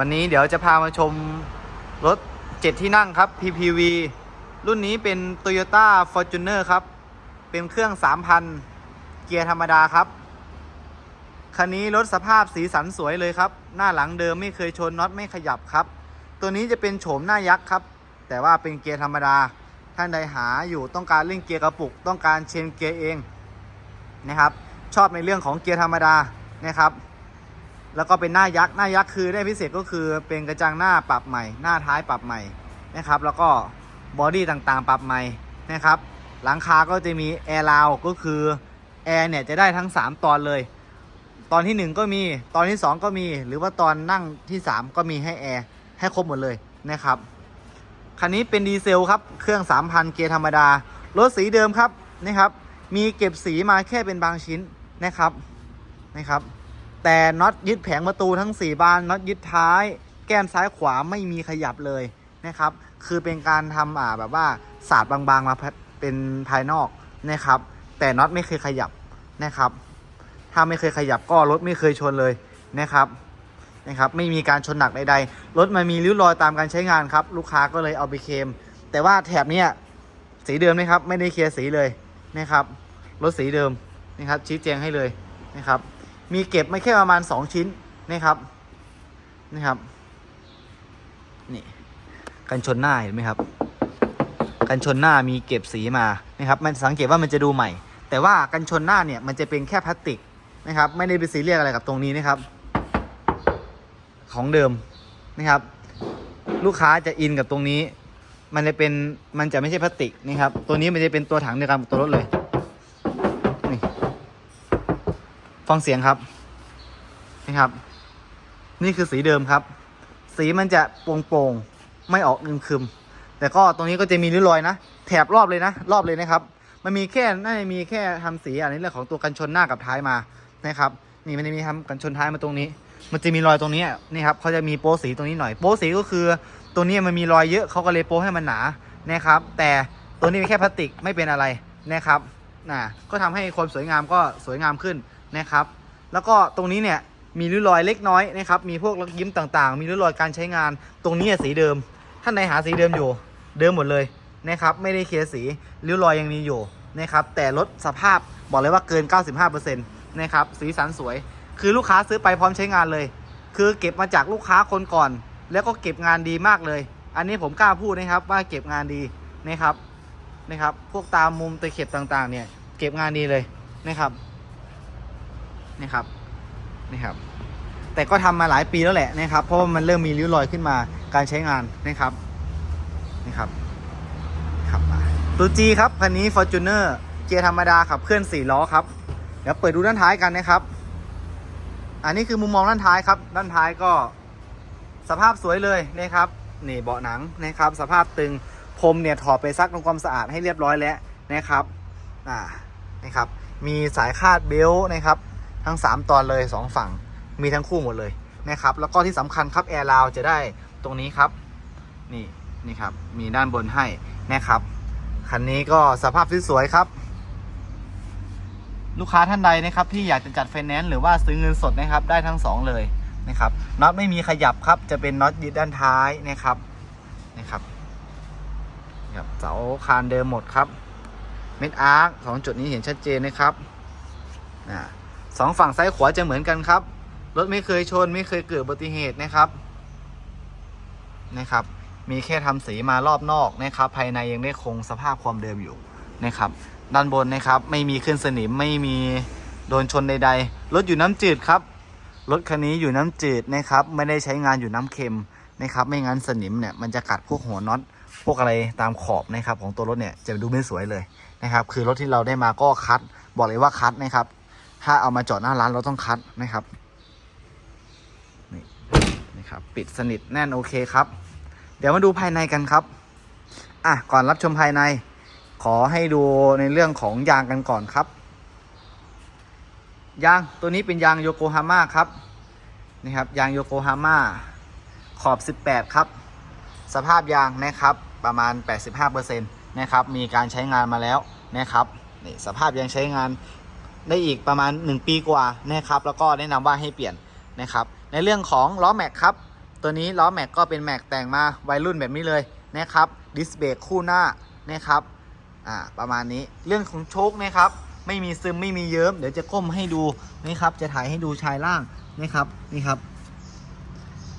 วันนี้เดี๋ยวจะพามาชมรถ 7 ที่นั่งครับ PPV รุ่นนี้เป็น Toyota Fortuner ครับ เป็นเครื่อง 3,000 เกียร์ธรรมดาครับ คันนี้รถสภาพสีสันสวยเลยครับ หน้าหลังเดิมไม่เคยชนน็อตไม่ขยับครับ ตัวนี้จะเป็นโฉมหน้ายักษ์ครับ แต่ว่าเป็นเกียร์ธรรมดา ท่านใดหาอยู่ต้องการเล่นเกียร์กระปุก ต้องการเชนเกียร์เองนะครับ ชอบในเรื่องของเกียร์ธรรมดานะครับ แล้วก็เป็นหน้ายักษ์หน้ายักษ์คือได้พิเศษก็คือเป็นกระจังหน้าปรับใหม่ หน้าท้ายปรับใหม่นะครับ แล้วก็บอดี้ต่างๆ ปรับใหม่นะครับ หลังคาก็จะมีแอร์ราวก็คือแอร์เนี่ยจะได้ทั้ง 3 ตอนเลย ตอนทีหนึ่1 ก็มีตอนที่ 2 ก็มี หรือว่าตอนนั่งที่ 3 ก็มีให้แอร์ให้ครบหมดเลยนะครับคันนี้เป็นดีเซลครับ เครื่อง 3,000 เกียร์ธรรมดา รถสีเดิมครับนะครับ มีเก็บสีมาแค่เป็นบางชิ้นนะครับ นะครับ แต่น็อตยึดแผงประตูทั้ง 4 บานน็อตยึดท้าย แก้มซ้ายขวาไม่มีขยับเลยนะครับ คือเป็นการทำอ่าแบบว่าสาดบางๆมาเป็นภายนอกนะครับ แต่น็อตไม่เคยขยับนะครับ ถ้าไม่เคยขยับก็รถไม่เคยชนเลยนะครับนะครับ ไม่มีการชนหนักใดๆรถมันมีริ้วรอยตามการใช้งานครับ ลูกค้าก็เลยเอาไปเคลมแต่ว่าแถบเนี้ยสีเดิมนะครับ ไม่ได้เคลียร์สีเลยนะครับรถสีเดิมนะครับชี้แจงให้เลยนะครับ มีเก็บไม่แค่ประมาณ2ชิ้นนะครับนะครับนี่กันชนหน้าเห็นไหมครับ กันชนหน้ามีเก็บสีมานะครับ มันสังเกตว่ามันจะดูใหม่ แต่ว่ากันชนหน้าเนี่ยมันจะเป็นแค่พลาสติกนะครับ ไม่ได้เป็นสีเรียกอะไรกับตรงนี้นะครับ ของเดิมนะครับ ลูกค้าจะอินกับตรงนี้ มันจะเป็นมันจะไม่ใช่พลาสติกนะครับ ตัวนี้มันจะเป็นตัวถังเดียวกันตัวรถเลย ฟังเสียงครับนะครับ นี่คือสีเดิมครับ สีมันจะโปร่งๆไม่ออกนึมคึม แต่ก็ตรงนี้ก็จะมีริ้วรอยนะแถบรอบเลยนะ รอบเลยนะครับ มันมีแค่น่าจะมีแค่ทำสีอันนี้เรื่องของตัวกันชนหน้ากับท้ายมานะครับ นี่มันจะมีทำกันชนท้ายมาตรงนี้ มันจะมีรอยตรงนี้นี่ครับเขาจะมีโป๊สีตรงนี้หน่อย โป๊สีก็คือตัวนี้มันมีรอยเยอะเขาก็เลยโป๊ให้มันหนานะครับ แต่ตัวนี้เป็นแค่พลาสติกไม่เป็นอะไรนะครับนะก็ทำให้ความสวยงามก็สวยงามขึ้น นะครับ แล้วก็ตรงนี้เนี่ยมีริ้วรอยเล็กน้อยนะครับ มีพวกรักยิ้มต่างๆ มีริ้วรอยการใช้งาน ตรงนี้สีเดิม ท่านใดหาสีเดิมอยู่ เดิมหมดเลยนะครับ ไม่ได้เคลียร์สีริ้วรอยยังมีอยู่นะครับ แต่ลดสภาพบอกเลยว่าเกิน 95%นะครับ สีสันสวย คือลูกค้าซื้อไปพร้อมใช้งานเลย คือเก็บมาจากลูกค้าคนก่อน แล้วก็เก็บงานดีมากเลย อันนี้ผมกล้าพูดนะครับว่าเก็บงานดีนะครับ นะครับ พวกตามมุมตะเข็บต่างๆ เนี่ย เก็บงานดีเลยนะครับ นะครับนะครับ แต่ก็ทำมาหลายปีแล้วแหละนะครับ เพราะว่ามันเริ่มมีริ้วรอยขึ้นมาการใช้งานนะครับนี่ครับขับมาตัวจีครับคันนี้ Fortuner เกียร์ธรรมดาขับเคลื่อน4ล้อครับเดี๋ยวเปิดดูด้านท้ายกันนะครับ อันนี้คือมุมมองด้านท้ายครับ ด้านท้ายก็สภาพสวยเลยนะครับนี่เบาะหนังนะครับ สภาพตึงพรมเนี่ยถอดไปซักทำความสะอาดให้เรียบร้อยแล้วนะครับอ่านะครับ มีสายคาดเบลต์นะครับ ทั้ง 3 ตอนเลย 2 ฝั่งมีทั้งคู่หมดเลยนะครับ แล้วก็ที่สำคัญครับแอร์ราวจะได้ตรงนี้ครับ นี่นี่ครับ มีด้านบนให้นะครับ คันนี้ก็สภาพสวยๆครับ ลูกค้าท่านใดนะครับที่อยากจะจัดไฟแนนซ์หรือว่าซื้อเงินสดนะครับได้ทั้งสองเลยนะครับน็อตไม่มีขยับครับจะเป็นน็อตยึดด้านท้ายนะครับนะครับครับเสาคานเดิมหมดครับ เม็ดอาร์คสองจุดนี้เห็นชัดเจนนะครับอ่า สองฝั่งซ้ายขวาจะเหมือนกันครับ รถไม่เคยชนไม่เคยเกิดอุบัติเหตุนะครับนะครับ มีแค่ทำสีมารอบนอกนะครับ ภายในยังได้คงสภาพความเดิมอยู่นะครับ ด้านบนนะครับ ไม่มีขึ้นสนิมไม่มีโดนชนใดๆ รถอยู่น้ำจืดครับ รถคันนี้อยู่น้ำจืดนะครับ ไม่ได้ใช้งานอยู่น้ำเค็มนะครับ ไม่งั้นสนิมเนี่ยมันจะกัดพวกหัวน็อตพวกอะไรตามขอบนะครับของตัวรถเนี่ยจะดูไม่สวยเลยนะครับ คือรถที่เราได้มาก็คัด บอกเลยว่าคัดนะครับ ถ้าเอามาจอดหน้าร้านเราต้องคัดนะครับ นี่นะครับ ปิดสนิทแน่นโอเคครับ เดี๋ยวมาดูภายในกันครับ อะ ก่อนรับชมภายใน ขอให้ดูในเรื่องของยางกันก่อนครับ ยางตัวนี้เป็นยางโยโกฮาม่าครับนี่ครับ ยางโยโกฮาม่าขอบ 18 ครับ สภาพยางนะครับ ประมาณ 85%นะครับ มีการใช้งานมาแล้วนะครับนี่สภาพยังใช้งาน ได้อีกประมาณ 1 ปีกว่านะครับ แล้วก็แนะนำว่าให้เปลี่ยนนะครับ ในเรื่องของล้อแม็กครับ ตัวนี้ล้อแม็กก็เป็นแม็กแต่งมาวัยรุ่นแบบนี้เลยนะครับดิสเบรกคู่หน้านะครับอ่าประมาณนี้เรื่องของโชคนะครับ ไม่มีซึมไม่มีเยิ้มเดี๋ยวจะก้มให้ดูนี่ครับ จะถ่ายให้ดูชายล่างนะครับนี่ครับ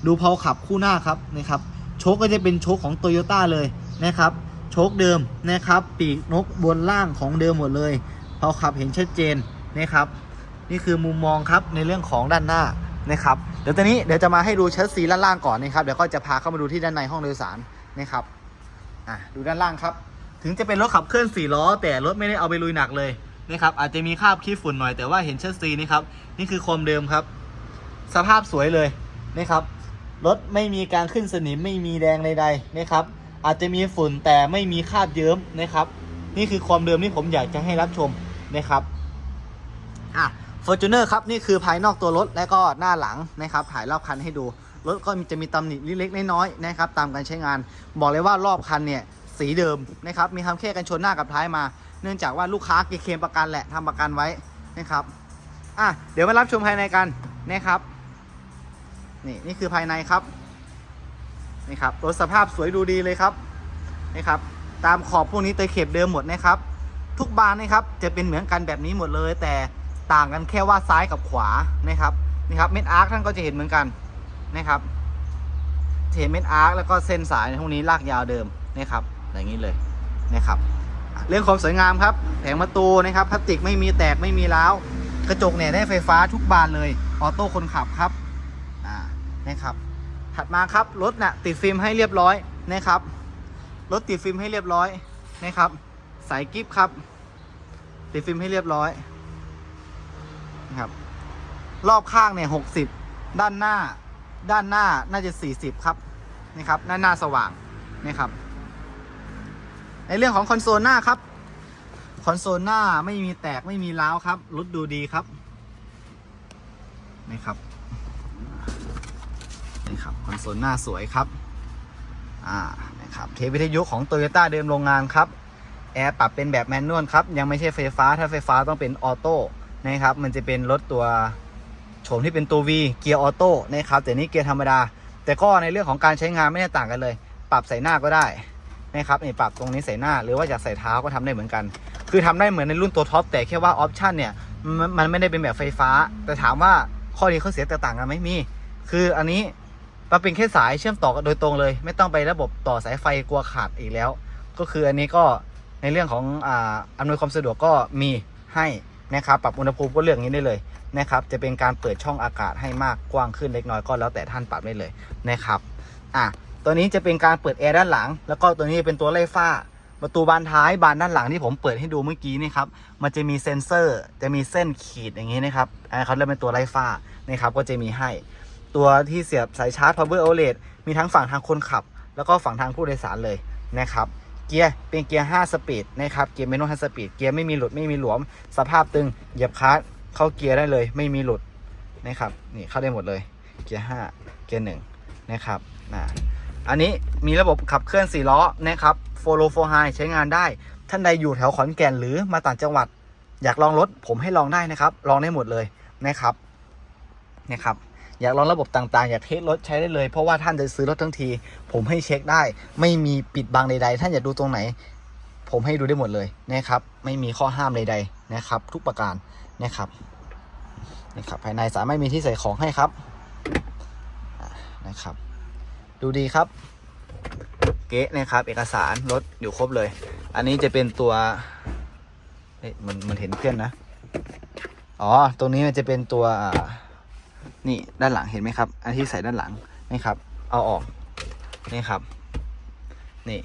ดูเพาขับคู่หน้าครับนะครับโชคก็จะเป็นโชคของโตโยต้าเลยนะครับโชคเดิมนะครับ ปีกนกบนล่างของเดิมหมดเลยเพาขับเห็นชัดเจน นะครับ นี่คือมุมมองครับในเรื่องของด้านหน้านะครับ เดี๋ยวตอนนี้เดี๋ยวจะมาให้ดูเชสซีด้านล่างก่อนนะครับ เดี๋ยวก็จะพาเข้ามาดูที่ด้านในห้องโดยสารนะครับ อะดูด้านล่างครับ ถึงจะเป็นรถขับเคลื่อน4ล้อ แต่รถไม่ได้เอาไปลุยหนักเลยนะครับ อาจจะมีคราบขี้ฝุ่นหน่อยแต่ว่าเห็นเชสซีนี่ครับ นี่คือโคมเดิมครับ สภาพสวยเลยนะครับ รถไม่มีการขึ้นสนิมไม่มีแดงใดๆนะครับ อาจจะมีฝุ่นแต่ไม่มีคราบเยิ้มนะครับ นี่คือความเดิมที่ผมอยากจะให้รับชมนะครับ อะ Fortuner ครับ นี่คือภายนอกตัวรถและก็หน้าหลังนะครับถ่ายรอบคันให้ดู รถก็จะมีตำหนิเล็กๆน้อยๆนะครับ ตามการใช้งาน บอกเลยว่ารอบคันเนี่ยสีเดิมนะครับ มีทำแค่กันชนหน้ากับท้ายมา เนื่องจากว่าลูกค้าเเคมประกันแหละทำประกันไว้นะครับ อะ เดี๋ยวมารับชมภายในกันนะครับ นี่นี่คือภายในครับ นี่ครับ รถสภาพสวยดูดีเลยครับ นี่ครับ ตามขอบพวกนี้เตยเข็บเดิมหมดนะครับ ทุกบานนะครับ จะเป็นเหมือนกันแบบนี้หมดเลยแต่ ต่างกันแค่ว่าซ้ายกับขวานะครับนี่ครับเม็ดอาร์คท่านก็จะเห็นเหมือนกันนะครับเห็นเม็ดอาร์คแล้วก็เส้นสายในพวกนี้ลากยาวเดิมนะครับอย่างนี้เลยนะครับเรื่องความสวยงามครับแผงประตูนะครับพลาสติกไม่มีแตกไม่มีร้าวกระจกเนี่ยได้ไฟฟ้าทุกบานเลยออโต้คนขับครับอ่านะครับถัดมาครับรถน่ะติดฟิล์มให้เรียบร้อยนะครับรถติดฟิล์มให้เรียบร้อยนะครับสายกิฟครับติดฟิล์มให้เรียบร้อย นะครับ รอบข้างเนี่ยหกสิบด้านหน้า ด้านหน้าน่าจะสี่สิบครับนะครับด้านหน้าสว่างนะครับ ในเรื่องของคอนโซลหน้าครับคอนโซลหน้าไม่มีแตกไม่มีร้าวครับรถดูดีครับนี่ครับนี่ครับคอนโซลหน้าสวยครับอ่านะครับเทปวิทยุของ t o y ยต้าเดิมโรงงานครับแอร์ปรับเป็นแบบแมนนวลครับ ยังไม่ใช่ไฟฟ้าถ้าไฟฟ้าต้องเป็นออโต้ นะครับ มันจะเป็นรถตัวโฉมที่เป็นตัว V เกียร์ออโต้นะครับแต่นี่เกียร์ธรรมดา แต่ก็ในเรื่องของการใช้งานไม่ได้ต่างกันเลย ปรับใส่หน้าก็ได้นะครับนี่ปรับตรงนี้ใส่หน้า หรือว่าอยากใส่เท้าก็ทำได้เหมือนกัน คือทำได้เหมือนในรุ่นตัวท็อปแต่แค่ว่าออปชันเนี่ยมันมันไม่ได้เป็นแบบไฟฟ้า แต่ถามว่าข้อดีข้อเสียแตกต่างกันไหมมี คืออันนี้มันเป็นแค่สายเชื่อมต่อโดยตรงเลย ไม่ต้องไประบบต่อสายไฟกลัวขาดอีกแล้ว ก็คืออันนี้ก็ในเรื่องของอ่าอำนวยความสะดวกก็มีให้ นะครับปรับอุณหภูมิก็เลือกองนี้ได้เลยนะครับจะเป็นการเปิดช่องอากาศให้มากกว้างขึ้นเล็กน้อยก็แล้วแต่ท่านปรับได้เลยนะครับอะตัวนี้จะเป็นการเปิดแอร์ด้านหลัง แล้วก็ตัวนี้เป็นตัวไล่ฝ้า ประตูบานท้ายบานด้านหลังที่ผมเปิดให้ดูเมื่อกี้นี่ครับมันจะมีเซ็นเซอร์จะมีเส้นขีดอย่างนี้นะครับอันนี้เขาเรียกเป็นตัวไล่ฝ้านะครับก็จะมีให้ ตัวที่เสียบสายชาร์จ power outlet มีทั้งฝั่งทางคนขับ แล้วก็ฝั่งทางผู้โดยสารเลยนะครับ เกียร์เป็นเกียร์ 5 สปีดนะครับ เกียร์เมนู5สปีด เกียร์ไม่มีหลุดไม่มีหลวม สภาพตึง เหยียบคลัตเข้าเกียร์ได้เลย ไม่มีหลุดนะครับ นี่เข้าได้หมดเลย เกียร์ 5 เกียร์ 1 นะครับนะอันนี้มีระบบขับเคลื่อน 4 ล้อนะครับ follow for high ใช้งานได้ ท่านใดอยู่แถวขอนแก่นหรือมาต่างจังหวัด อยากลองรถผมให้ลองได้นะครับ ลองได้หมดเลยนะครับนะครับ อยากลองระบบต่างๆ อยากเทสรถใช้ได้เลย เพราะว่าท่านจะซื้อรถทั้งที ผมให้เช็คได้ ไม่มีปิดบังใดๆ ท่านอยากดูตรงไหน ผมให้ดูได้หมดเลยนะครับ ไม่มีข้อห้ามใดๆนะครับ ทุกประการนะครับนะครับภายในสามารถมีที่ใส่ของให้ครับนะครับ ดูดีครับ เก๊นะครับ เอกสารรถอยู่ครบเลย อันนี้จะเป็นตัวเอ๊ะมันมันเห็นเพื่อนนะ อ๋อ ตรงนี้มันจะเป็นตัว นี่ด้านหลังเห็นไหมครับ อันที่ใส่ด้านหลังนี่ครับ เอาออกนี่ครับ นี่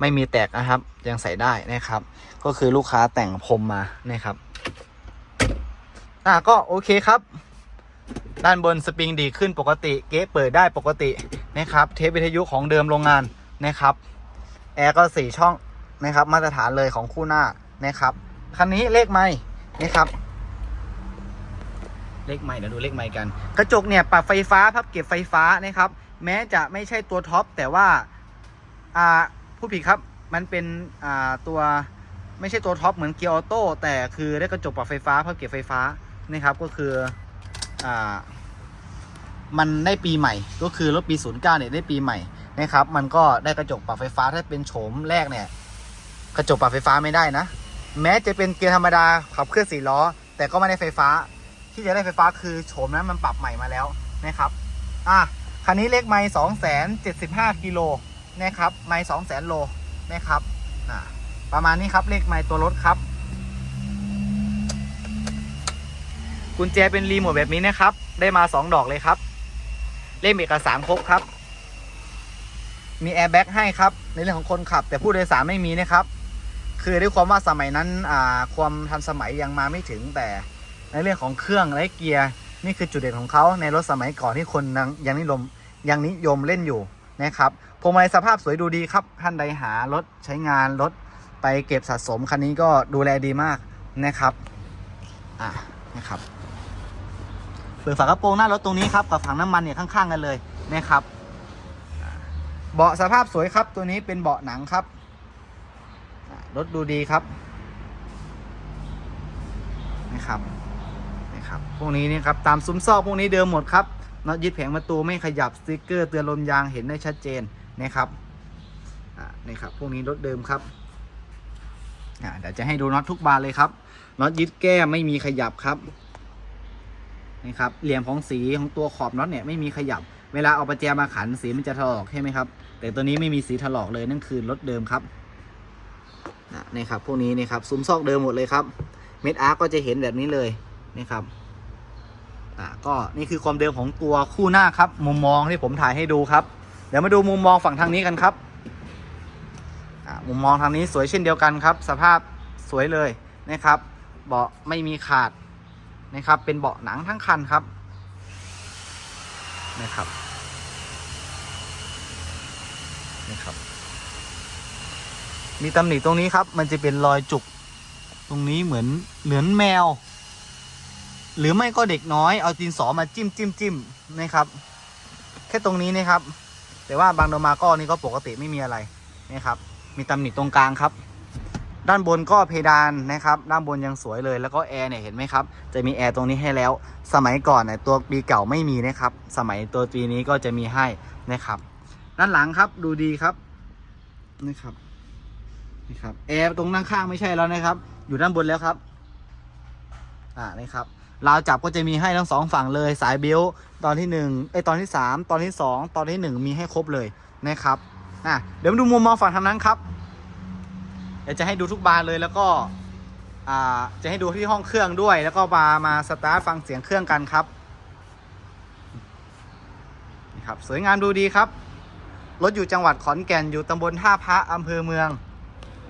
ไม่มีแตกนะครับ ยังใส่ได้นะครับ ก็คือลูกค้าแต่งพรมมานะครับอะก็โอเคครับ ด้านบนสปริงดีขึ้นปกติ เก๊เปิดได้ปกตินะครับ เทปวิทยุของเดิมโรงงานนะครับแอร์ก็สี่ช่องนะครับ มาตรฐานเลยของคู่หน้านะครับคันนี้เลขไม่นะครับ เลขใหม่เดี๋ยวดูเลขใหม่กัน กระจกเนี่ยปรับไฟฟ้าพับเก็บไฟฟ้านะครับ แม้จะไม่ใช่ตัวท็อปแต่ว่าอ่าผู้ผิดครับมันเป็นอ่าตัวไม่ใช่ตัวท็อปเหมือนเกียร์ออโต้แต่คือได้กระจกปรับไฟฟ้าพับเก็บไฟฟ้านะครับก็คืออ่ามันได้ปีใหม่ก็คือรถปี 09เนี่ยได้ปีใหม่นะครับ มันก็ได้กระจกปรับไฟฟ้าถ้าเป็นโฉมแรกเนี่ย กระจกปรับไฟฟ้าไม่ได้นะ แม้จะเป็นเกียร์ธรรมดาขับเคลื่อนสี่ล้อ แต่ก็ไม่ได้ไฟฟ้า ที่จะได้ไฟฟ้าคือโฉมนั้นมันปรับใหม่มาแล้วนะครับอะคันนี้เลขไม่สองแสนเจ็ดสิบห้ากิโลนะครับไม่สองแสนโลนะครับอะประมาณนี้ครับเลขไม่ตัวรถครับ กุญแจเป็นรีโมทแบบนี้นะครับ ได้มา2ดอกเลยครับ เล่มเอกสารครบครับ มีแอร์แบ็กให้ครับ ในเรื่องของคนขับ แต่ผู้โดยสารไม่มีนะครับ คือด้วยความว่าสมัยนั้นความทันสมัยยังมาไม่ถึงแต่ ในเรื่องของเครื่องและเกียร์นี่คือจุดเด่นของเขาในรถสมัยก่อนที่คนยังนิยมยังนิยมเล่นอยู่นะครับพวงมาลัยสภาพสวยดูดีครับท่านใดหารถใช้งานรถไปเก็บสะสมคันนี้ก็ดูแลดีมากนะครับอ่านะครับเปิดฝากระโปรงหน้ารถตรงนี้ครับกับถังน้ำมันเนี่ยข้างๆกันเลยนะครับเบาะสภาพสวยครับตัวนี้เป็นเบาะหนังครับรถดูดีครับนะครับ นะครับ พวกนี้นี่ครับตามซุ้มซอกพวกนี้เดิมหมดครับน็อตยึดแผงประตูไม่ขยับสติกเกอร์เตือนลมยางเห็นได้ชัดเจนนะครับอ่านี่ครับพวกนี้รถเดิมครับอ่าเดี๋ยวจะให้ดูน็อตทุกบานเลยครับน็อตยึดแก้ไม่มีขยับครับนะครับเหลี่ยมของสีของตัวขอบน็อตเนี่ยไม่มีขยับ เวลาเอาประแจมาขันสีมันจะถลอกใช่ไหมครับ แต่ตัวนี้ไม่มีสีถลอกเลยนั่นคือรถเดิมครับนะนี่ครับพวกนี้นี่ครับซุ้มซอกเดิมหมดเลยครับ เม็ดอาร์ก็จะเห็นแบบนี้เลย นะครับอะก็นี่คือความเดิมของตัวคู่หน้าครับ มุมมองที่ผมถ่ายให้ดูครับ เดี๋ยวมาดูมุมมองฝั่งทางนี้กันครับอะมุมมองทางนี้สวยเช่นเดียวกันครับ สภาพสวยเลยนะครับเบาะไม่มีขาดนะครับ เป็นเบาะหนังทั้งคันครับนะครับนะครับ มีตำหนิตรงนี้ครับ มันจะเป็นรอยจุก ตรงนี้เหมือนเหมือนแมว หรือไม่ก็เด็กน้อยเอาดินสอมาจิ้มจิ้มจิ้มนะครับ แค่ตรงนี้นะครับ แต่ว่าบางโดมาก็นี่ก็ปกติไม่มีอะไรนะครับ มีตำหนิตรงกลางครับ ด้านบนก็เพดานนะครับ ด้านบนยังสวยเลยแล้วก็แอร์เนี่ยเห็นไหมครับ จะมีแอร์ตรงนี้ให้แล้ว สมัยก่อนเนี่ยตัวปีเก่าไม่มีนะครับ สมัยตัวปีนี้ก็จะมีให้นะครับ ด้านหลังครับดูดีครับนะครับนี่ครับแอร์ตรงด้านข้างไม่ใช่แล้วนะครับ อยู่ด้านบนแล้วครับ อ่านี่ครับ ราวจับก็จะมีให้ทั้งสองฝั่งเลยสายเบลต์ตอนที่หนึ่งไอตอนที่สามตอนที่สองตอนที่หนึ่งมีให้ครบเลยนะครับอะเดี๋ยวมาดูมุมมองฝั่งทางนั้นครับเดี๋ยวจะให้ดูทุกบานเลยแล้วก็อ่าจะให้ดูที่ห้องเครื่องด้วย แล้วก็มามาสตาร์ทฟังเสียงเครื่องกันครับนี่ครับสวยงามดูดีครับรถอยู่จังหวัดขอนแก่นอยู่ตำบลท่าพระอำเภอเมือง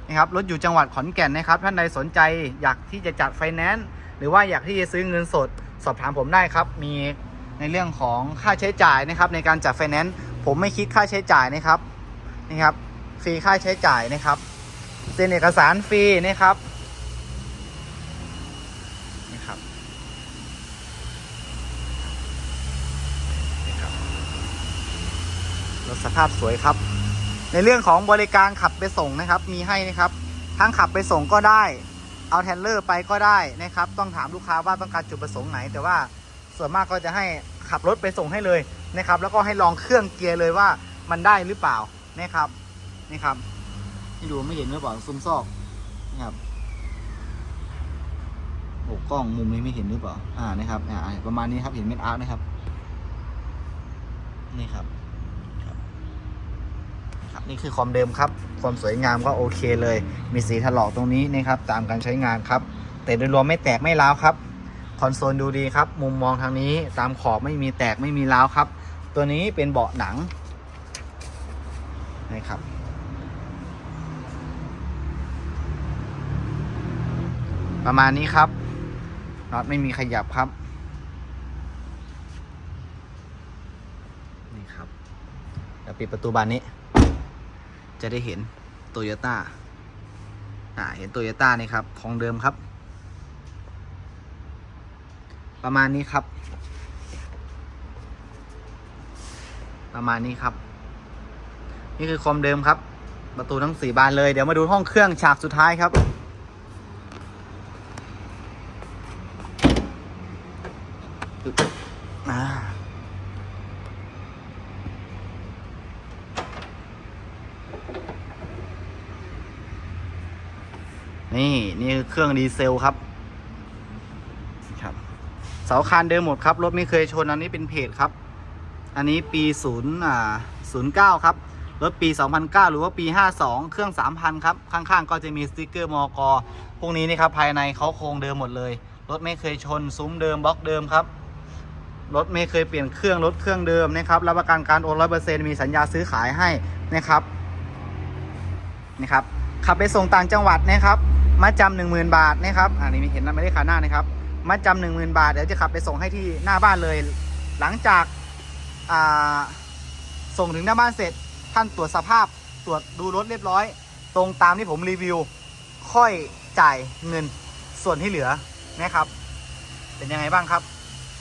นะครับรถอยู่จังหวัดขอนแก่นนะครับ ท่านใดสนใจอยากที่จะจัดไฟแนนซ์ หรือว่าอยากที่จะซื้อเงินสดสอบถามผมได้ครับ มีในเรื่องของค่าใช้จ่ายนะครับ ในการจัดไฟแนนซ์ผมไม่คิดค่าใช้จ่ายนะครับนี่ครับฟรีค่าใช้จ่ายนะครับเซ็นเอกสารฟรีนี่ครับนี่ครับนี่ครับรถสภาพสวยครับ ในเรื่องของบริการขับไปส่งนะครับ มีให้นะครับ ทั้งขับไปส่งก็ได้ เอาแทนเลอร์ไปก็ได้นะครับ ต้องถามลูกค้าว่าต้องการจุดประสงค์ไหน แต่ว่าส่วนมากก็จะให้ขับรถไปส่งให้เลยนะครับ แล้วก็ให้ลองเครื่องเกียร์เลยว่ามันได้หรือเปล่านะครับนี่ครับที่ดูไม่เห็นหรือเปล่าซุ้มซอกนะครับโอ้กล้องมุมนี้ไม่เห็นหรือเปล่าอ่านะครับอ่าประมาณนี้ครับเห็นเม็ดอาร์ตนะครับนี่ครับ นี่คือความเดิมครับ ความสวยงามก็โอเคเลย มีสีถลอกตรงนี้นะครับ ตามการใช้งานครับ แต่โดยรวมไม่แตกไม่ร้าวครับ คอนโซลดูดีครับ มุมมองทางนี้ ตามขอบไม่มีแตกไม่มีร้าวครับ ตัวนี้เป็นเบาะหนังนะครับประมาณนี้ครับน็อตไม่มีขยับครับ นี่ครับเดี๋ยวปิดประตูบานนี้ จะได้เห็นโตโยต้าอ่าเห็นโตโยต้านี่ครับของเดิมครับ ประมาณนี้ครับ ประมาณนี้ครับ นี่คือความเดิมครับ ประตูทั้งสี่บานเลยเดี๋ยวมาดูห้องเครื่องฉากสุดท้ายครับอ่า นี่นี่คือเครื่องดีเซลครับครับ เสาคานเดิมหมดครับ รถไม่เคยชนอันนี้เป็นเพจครับ อันนี้ปีศูนย์อ่าศูนย์เก้าครับ รถปี 2009 หรือว่าปี 52 เครื่อง 3,000 ครับ ข้างๆ ก็จะมีสติกเกอร์มอกพวกนี้นี่ครับภายในเขาโครงเดิมหมดเลย รถไม่เคยชน ซุ้มเดิมบล็อกเดิมครับรถไม่เคยเปลี่ยนเครื่องรถเครื่องเดิมนะครับรับประกันการโอน100%มีสัญญาซื้อขายให้นะครับนะครับ ขับไปส่งต่างจังหวัดนะครับ มาจำหนึ่งหมื่นบาทนะครับอันนี้มีเห็นนะไม่ได้ขาหน้านะครับมาจำหนึ่งหมื่นบาทเดี๋ยวจะขับไปส่งให้ที่หน้าบ้านเลย หลังจากอ่าส่งถึงหน้าบ้านเสร็จ ท่านตรวจสภาพตรวจดูรถเรียบร้อย ตรงตามที่ผมรีวิว ค่อยจ่ายเงินส่วนที่เหลือนะครับ เป็นยังไงบ้างครับ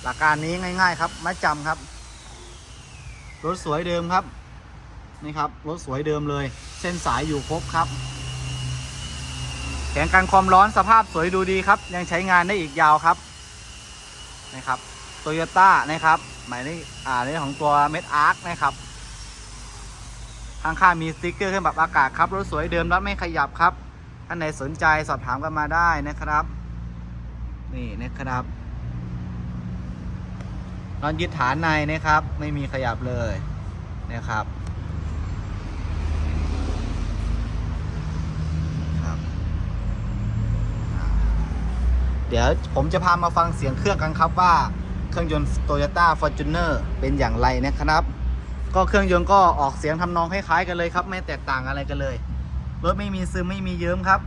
หลักการนี้ง่าย ๆ ครับมาจำครับรถสวยเดิมครับนี่ครับรถสวยเดิมเลย เส้นสายอยู่ครบครับ แข็งกันความร้อนสภาพสวยดูดีครับ ยังใช้งานได้อีกยาวครับนะครับโตโยต้านะครับ หมายเลขอ่าในของตัวเมดอาร์คนะครับข้างๆมีสติ๊กเกอร์เครื่องปรับอากาศครับรถสวยเดิมรถไม่ขยับครับท่านไหนสนใจสอบถามกันมาได้นะครับ นี่นะครับนอนยึดฐานในนะครับ ไม่มีขยับเลยนะครับ เดี๋ยวผมจะพามาฟังเสียงเครื่องกันครับว่าเครื่องยนต์ Toyota Fortuner เป็นอย่างไรนะครับ ก็เครื่องยนต์ก็ออกเสียงทำนองคล้ายๆกันเลยครับ ไม่แตกต่างอะไรกันเลย รถไม่มีซึมไม่มีเยิ้มครับ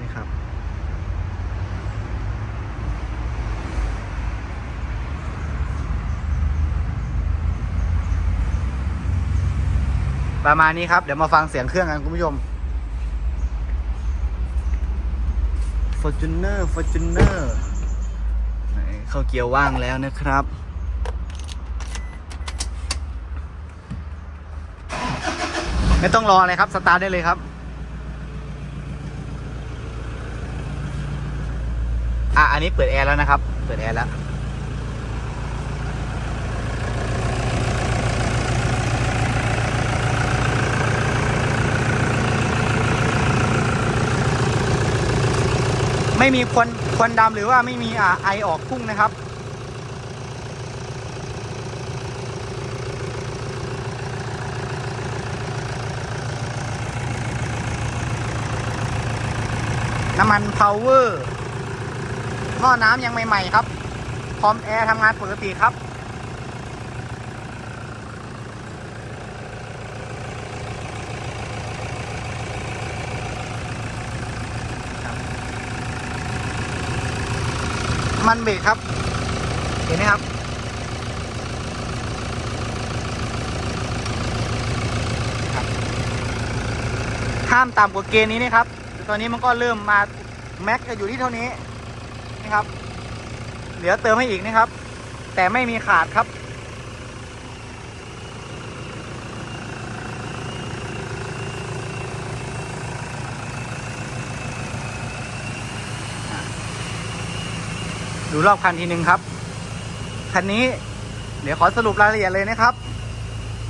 นี่ครับ ประมาณนี้ครับเดี๋ยวมาฟังเสียงเครื่องกันคุณผู้ชม Fortuner Fortuner เข้าเกียร์ว่างแล้วนะครับไม่ต้องรออะไรครับ สตาร์ทได้เลยครับ อะ อันนี้เปิดแอร์แล้วนะครับ เปิดแอร์แล้ว ไม่มีควันควันดำหรือว่าไม่มีอ่าไอออกพุ่งนะครับ น้ำมันพาวเวอร์หม้อน้ำยังใหม่ ๆ ครับ พร้อมแอร์ทำงานปกติครับ มันเบรกครับ เห็นไหมครับ ห้ามต่ำกว่าเกณฑ์นี้นะครับแต่ตอนนี้มันก็เริ่มมาแม็กจะอยู่ที่เท่านี้นะครับ เหลือเติมให้อีกนะครับ แต่ไม่มีขาดครับ ดูรอบคันทีหนึ่งครับ คันนี้เดี๋ยวขอสรุปรายละเอียดเลยนะครับ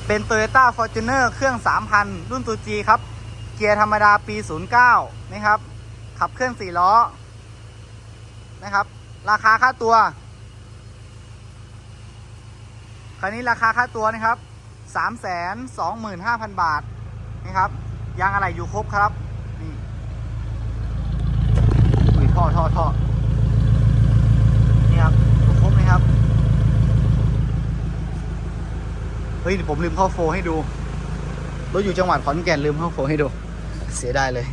เป็น Toyota Fortuner เครื่อง 3,000 รุ่นตัว G ครับ เกียร์ธรรมดาปี 09 นะครับ ขับเคลื่อน4ล้อ นะครับ ราคาค่าตัว คันนี้ราคาค่าตัวนะครับ 325,000 บาทนะครับ ยางอะไรอยู่ครบครับ นี่ท่อท่อท่อ นี่ครับอยู่ครบไหมครับ เฮ้ยผมลืมเข้าโฟให้ดูรถอยู่จังหวัดขอนแก่นลืมเข้าโฟให้ดู เสียดายเลย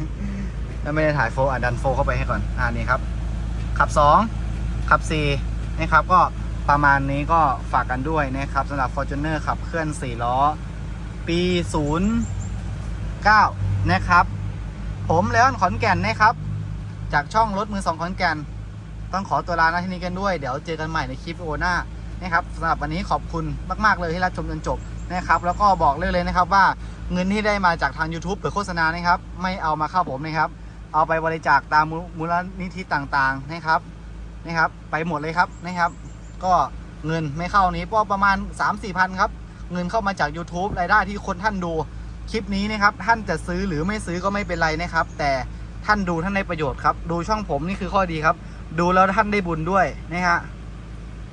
แล้วไม่ได้ถ่ายโฟอะดันโฟเข้าไปให้ก่อนอ่านี่ครับ ขับ 2 ขับ4นะครับก็ประมาณนี้ก็ฝากกันด้วยนะครับสำหรับ Fortuner ขับเคลื่อน 4 ล้อ ปี 09 นะครับ ผมแล้วขอนแก่นนะครับ จากช่องรถมือสองขอนแก่น ต้องขอตัวลาหน้าที่นี้กันด้วย เดี๋ยวเจอกันใหม่ในคลิปโอหน้า นะครับสำหรับวันนี้ขอบคุณมาก ๆ เลยที่รับชมจนจบนะครับแล้วก็บอกเลยเลยนะครับว่าเงินที่ได้มาจากทาง YouTube หรือโฆษณานะครับไม่เอามาเข้าผมนะครับ เอาไปบริจาคตามมูลนิธิต่างๆนะครับนะครับ ไปหมดเลยครับนะครับ ก็เงินไม่เข้านี้ก็ประมาณ 3 4พันครับเงินเข้ามาจาก YouTube รายได้ที่คนท่านดูคลิปนี้นะครับท่านจะซื้อหรือไม่ซื้อก็ไม่เป็นไรนะครับ แต่ท่านดูท่านได้ประโยชน์ครับ ดูช่องผมนี่คือข้อดีครับ ดูแล้วท่านได้บุญด้วยนะฮะ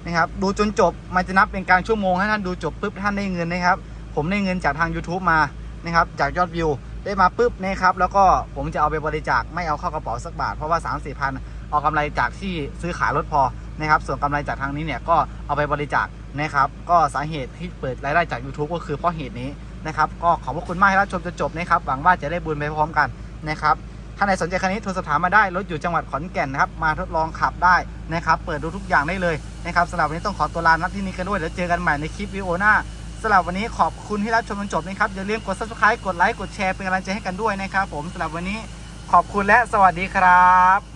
นะครับดูจนจบมันจะนับเป็นการชั่วโมงให้ท่านดูจบปุ๊บท่านได้เงินนะครับ ผมได้เงินจากทาง YouTube มานะครับจากยอดวิวได้มาปุ๊บนะครับแล้วก็ผมจะเอาไปบริจาคไม่เอาเข้ากระเป๋าสักบาทเพราะว่า 3 4มสี่พันเอากำไรจากที่ซื้อขายรถพอนะครับส่วนกำไรจากทางนี้เนี่ยก็เอาไปบริจาคนะครับ ก็สาเหตุที่เปิดรายได้จาก YouTube ก็คือเพราะเหตุนี้นะครับ ก็ขอบพระคุณมากที่รับชมจนจบนะครับหวังว่าจะได้บุญไปพร้อมกันนะครับ ถ้าใครสนใจคันนี้โทรสอบถามมาได้ รถอยู่จังหวัดขอนแก่นนะครับ มาทดลองขับได้นะครับ เปิดดูทุกอย่างได้เลยนะครับสำหรับวันนี้ต้องขอตัวลาณที่นี้กันด้วย แล้วเจอกันใหม่ในคลิปวิดีโอหน้าสำหรับวันนี้ขอบคุณที่รับชมจนจบนะครับ อย่าลืมกด subscribe กดไลค์ กดแชร์เป็นกำลังใจให้กันด้วยนะครับผมสำหรับวันนี้ขอบคุณและสวัสดีครับ